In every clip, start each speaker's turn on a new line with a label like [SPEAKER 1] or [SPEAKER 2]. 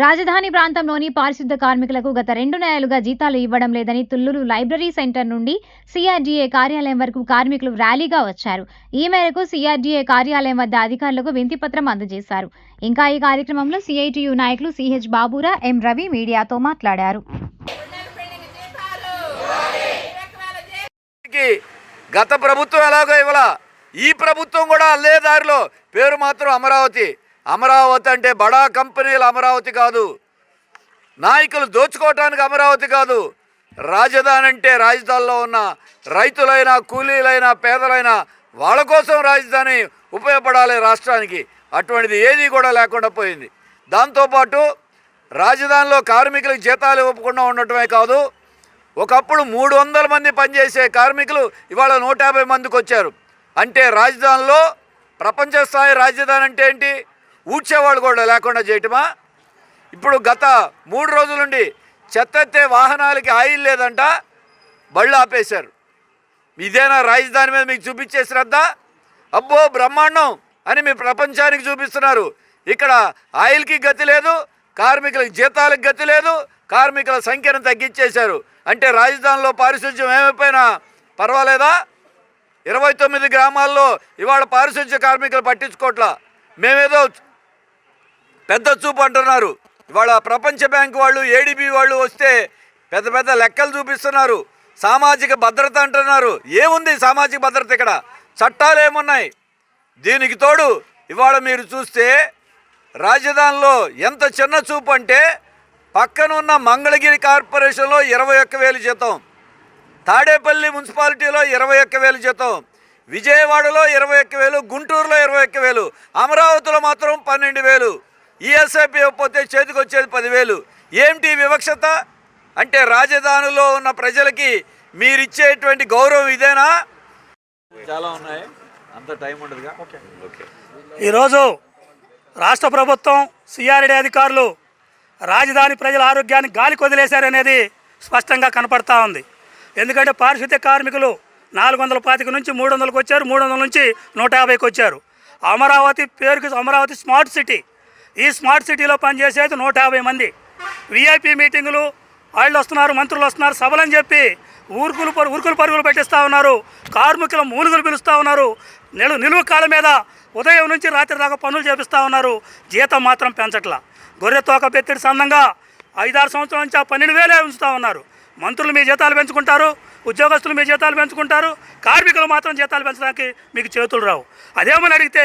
[SPEAKER 1] రాజధాని ప్రాంతంలోని పారిశుద్ధ కార్మికులకు గత రెండు నెలలుగా జీతాలు ఇవ్వడం లేదని తుల్లూరు లైబ్రరీ సెంటర్ నుండి సిఆర్డీఏ కార్యాలయం వరకు కార్మికులు ర్యాలీగా వచ్చారు. ఈ మేరకు సిఆర్డీఏ కార్యాలయం వద్ద అధికారులకు వింతిపత్రం అందజేశారు. ఇంకా ఈ కార్యక్రమంలో సిఐటియు నాయకులు సిహెచ్ బాబురా ఎం రవి మీడియాతో మాట్లాడారు.
[SPEAKER 2] గత ప్రభుత్వం ఎలాగో ఇవ్వాల? ఈ ప్రభుత్వం కూడా అల్లే దారిలో. పేరు మాత్రం అమరావతి. అమరావతి అంటే బడా కంపెనీల అమరావతి కాదు. నాయకులు దోచుకోవటానికి అమరావతి కాదు. రాజధాని అంటే రాజధానిలో ఉన్న రైతులైనా కూలీలైనా పేదలైనా వాళ్ళ కోసం రాజధాని ఉపయోగపడాలి రాష్ట్రానికి. అటువంటిది ఏది కూడా లేకుండా పోయింది. దాంతోపాటు రాజధానిలో కార్మికులకు జీతాలు ఇవ్వకుండా ఉండటమే కాదు ఒకప్పుడు మూడు వందల మంది పనిచేసే కార్మికులు ఇవాళ నూట యాభై మందికి వచ్చారు. అంటే రాజధానిలో ప్రపంచ స్థాయి రాజధాని అంటే ఏంటి? ఊడ్చేవాళ్ళు కూడా లేకుండా చేయటమా? ఇప్పుడు గత మూడు రోజుల నుండి చెత్తెత్తే వాహనాలకి ఆయిల్ లేదంట బళ్ళు ఆపేశారు. ఇదేనా రాజధాని మీద మీకు చూపించే శ్రద్ధ? అబ్బో బ్రహ్మాండం అని మీ ప్రపంచానికి చూపిస్తున్నారు. ఇక్కడ ఆయిల్కి గతి లేదు కార్మికులకు జీతాలకు గతి లేదు కార్మికుల సంఖ్యను తగ్గించేశారు. అంటే రాజధానిలో పారిశుధ్యం ఏమైపోయినా పర్వాలేదా? ఇరవై తొమ్మిది గ్రామాల్లో ఇవాళ పారిశుధ్య కార్మికులు పట్టించుకోవట్లా మేమేదో పెద్ద చూపు అంటున్నారు. ఇవాళ ప్రపంచ బ్యాంక్ వాళ్ళు ఏడిబి వాళ్ళు వస్తే పెద్ద పెద్ద లెక్కలు చూపిస్తున్నారు. సామాజిక భద్రత అంటున్నారు. ఏముంది సామాజిక భద్రత ఇక్కడ? చట్టాలు ఏమున్నాయి? దీనికి తోడు ఇవాళ మీరు చూస్తే రాజధానిలో ఎంత చిన్న చూపు అంటే పక్కనున్న మంగళగిరి కార్పొరేషన్లో ఇరవై ఒక్క వేలు జీతం. తాడేపల్లి మున్సిపాలిటీలో ఇరవై ఒక్క వేలు జీతం. విజయవాడలో ఇరవై ఒక్క వేలు గుంటూరులో ఇరవై ఒక్క వేలు. అమరావతిలో మాత్రం పన్నెండు వేలు. ఈఎస్ఐపి ఇవ్వకపోతే చేతికి వచ్చేది పదివేలు. ఏమిటి వివక్షత? అంటే రాజధానిలో ఉన్న ప్రజలకి మీరిచ్చేటువంటి గౌరవం ఇదేనా? చాలా ఉన్నాయి. అంత టైం ఉండదుగా. ఓకే.
[SPEAKER 3] ఈరోజు రాష్ట్ర ప్రభుత్వం సిఆర్డీ అధికారులు రాజధాని ప్రజల ఆరోగ్యాన్ని గాలికి వదిలేశారనేది స్పష్టంగా కనపడతా ఉంది. ఎందుకంటే పారిశుద్ధ్య కార్మికులు నాలుగు వందల పాతిక నుంచి మూడు వందలకు వచ్చారు మూడు వందల నుంచి నూట యాభైకి వచ్చారు. అమరావతి పేరుకి అమరావతి స్మార్ట్ సిటీ ఈ స్మార్ట్ సిటీలో పనిచేసేది నూట యాభై మంది. విఐపి మీటింగులు వాళ్ళు వస్తున్నారు మంత్రులు వస్తున్నారు సభలని చెప్పి ఊరుకులు పరు- ఉరుకులు పరుగులు పెట్టిస్తూ ఉన్నారు. కార్మికుల మూలుగులు పిలుస్తూ ఉన్నారు. నిలు నిలువు కాళ్ళ మీద ఉదయం నుంచి రాత్రి దాకా పనులు చేపిస్తూ ఉన్నారు. జీతం మాత్రం పెంచట్లా. గొర్రె తోక పెత్తిడి సందంగా ఐదారు సంవత్సరాల నుంచి ఆ పన్నెండు వేలే ఉంచుతూ ఉన్నారు. మంత్రులు మీ జీతాలు పెంచుకుంటారు. ఉద్యోగస్తులు మీ జీతాలు పెంచుకుంటారు కార్మికులు మాత్రం జీతాలు పెంచడానికి మీకు చేతులు రావు. అదేమని అడిగితే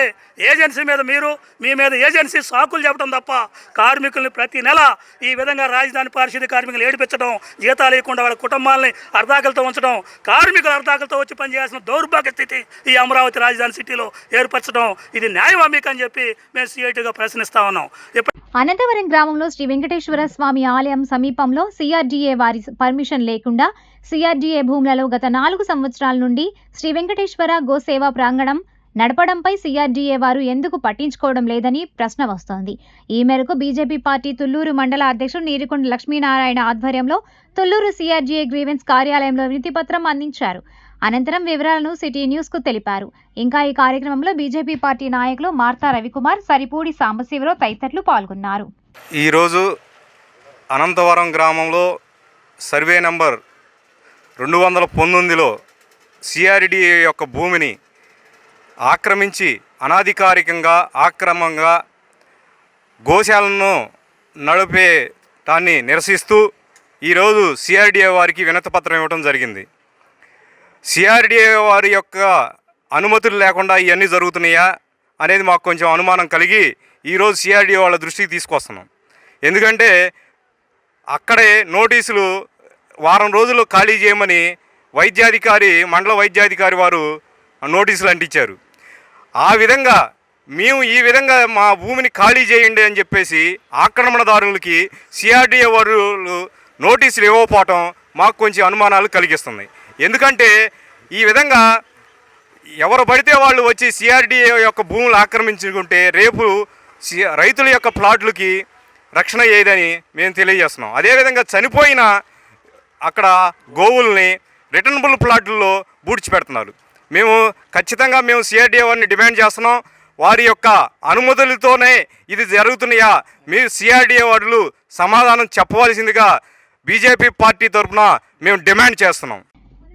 [SPEAKER 3] ఏజెన్సీ మీద మీరు మీ మీద ఏజెన్సీ సాకులు చెప్పడం తప్ప కార్మికుల్ని ప్రతి నెల ఈ విధంగా రాజధాని పారిశుద్ధ్య కార్మికులు ఏడిపించడం జీతాలు ఇవ్వకుండా వాళ్ళ కుటుంబాలని అర్ధాకలతో ఉంచడం కార్మికులు అర్ధాకలతో వచ్చి పనిచేయాల్సిన దౌర్భాగ్య స్థితి ఈ అమరావతి రాజధాని సిటీలో ఏర్పరచడం ఇది న్యాయమా మీకు అని చెప్పి మేము సిఐటిగా ప్రశ్నిస్తా ఉన్నాం. ఇప్పుడు
[SPEAKER 1] అనంతవరం గ్రామంలో శ్రీ వెంకటేశ్వర స్వామి ఆలయం సమీపంలో సిఆర్డీఏ వారి పర్మిషన్ లేకుండా సిఆర్డీఏ భూములలో గత నాలుగు సంవత్సరాల నుండి శ్రీ వెంకటేశ్వర గోసేవా ప్రాంగణం నడపడంపై సిఆర్డీఏ వారు ఎందుకు పట్టించుకోవడం లేదని ప్రశ్న వస్తోంది. ఈ మేరకు బీజేపీ పార్టీ తుల్లూరు మండల అధ్యక్షుడు నీరుకొండ లక్ష్మీనారాయణ ఆధ్వర్యంలో తుల్లూరు సిఆర్డీఏ గ్రీవెన్స్ కార్యాలయంలో వినతిపత్రం అందించారు. అనంతరం వివరాలను సిటీ న్యూస్కు తెలిపారు. ఇంకా ఈ కార్యక్రమంలో బీజేపీ పార్టీ నాయకులు మార్తా రవికుమార్ సరిపూడి సాంబశివరావు తదితరులు పాల్గొన్నారు.
[SPEAKER 4] ఈరోజు అనంతవరం గ్రామంలో సర్వే నంబర్ రెండు వందల పంతొమ్మిదిలో సిఆర్డిఏ యొక్క భూమిని ఆక్రమించి అనాధికారికంగా ఆక్రమంగా గోశాలను నడిపే దాన్ని నిరసిస్తూ ఈరోజు సిఆర్డిఏ వారికి వినతిపత్రం ఇవ్వడం జరిగింది. సిఆర్డిఏ వారి యొక్క అనుమతులు లేకుండా ఇవన్నీ జరుగుతున్నాయా అనేది మాకు కొంచెం అనుమానం కలిగి ఈరోజు సిఆర్డిఏ వాళ్ళ దృష్టికి తీసుకొస్తున్నాం. ఎందుకంటే అక్కడే నోటీసులు వారం రోజులు ఖాళీ చేయమని వైద్యాధికారి మండల వైద్యాధికారి వారు నోటీసులు అంటించారు. ఆ విధంగా మేము ఈ విధంగా మా భూమిని ఖాళీ చేయండి అని చెప్పేసి ఆక్రమణదారులకి సిఆర్డీఏ వారు నోటీసులు ఇవ్వకపోవటం మాకు కొంచెం అనుమానాలు కలిగిస్తుంది ఎందుకంటే ఈ విధంగా ఎవరు పడితే వాళ్ళు వచ్చి సిఆర్డీఏ యొక్క భూములు ఆక్రమించుకుంటే రేపు సి రైతుల యొక్క ప్లాట్లకి రక్షణ ఏదని మేము తెలియజేస్తున్నాం. అదేవిధంగా చనిపోయిన అక్కడ గోవుల్ని రిటర్నబుల్ ప్లాట్లలో బూడ్చిపెడుతున్నారు. మేము ఖచ్చితంగా మేము సిఆర్డీఏ వారిని డిమాండ్ చేస్తున్నాం. వారి యొక్క అనుమతులతోనే ఇది జరుగుతున్నాయా? మీరు సిఆర్డిఏ వాళ్ళు సమాధానం చెప్పవలసిందిగా బీజేపీ పార్టీ తరఫున మేము డిమాండ్ చేస్తున్నాం.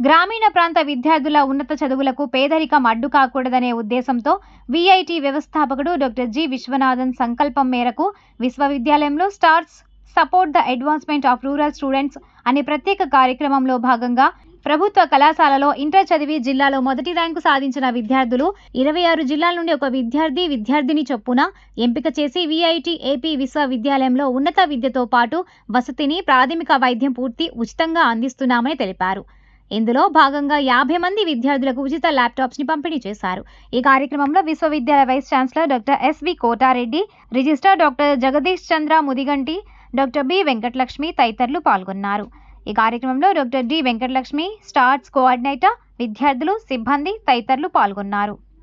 [SPEAKER 1] గ్రామీణ ప్రాంత విద్యార్థుల ఉన్నత చదువులకు పేదరికం అడ్డు కాకూడదనే ఉద్దేశంతో విఐటి వ్యవస్థాపకుడు డాక్టర్ జి విశ్వనాథన్ సంకల్పం మేరకు విశ్వవిద్యాలయంలో stars support the advancement of rural students అనే ప్రత్యేక కార్యక్రమంలో భాగంగా ప్రభుత్వ కళాశాలలో ఇంటర్ చదివి జిల్లాలో మొదటి ర్యాంకు సాధించిన విద్యార్థులు ఇరవై ఆరు జిల్లాల నుండి ఒక విద్యార్థి విద్యార్థిని చొప్పున ఎంపిక చేసి విఐటి ఏపీ విశ్వవిద్యాలయంలో ఉన్నత విద్యతో పాటు వసతిని ప్రాథమిక వైద్యం పూర్తి ఉచితంగా అందిస్తున్నామని తెలిపారు. ఇందులో భాగంగా యాభై మంది విద్యార్థులకు ఉచిత ల్యాప్టాప్స్ని పంపిణీ చేశారు. ఈ కార్యక్రమంలో విశ్వవిద్యాలయ vice chancellor doctor SV Kotareddy registrar doctor Jagadish Chandra Mudiganti doctor B Venkatalakshmi తదితరులు పాల్గొన్నారు. ఈ కార్యక్రమంలో doctor D Venkatalakshmi stars coordinator విద్యార్థులు సిబ్బంది తదితరులు పాల్గొన్నారు.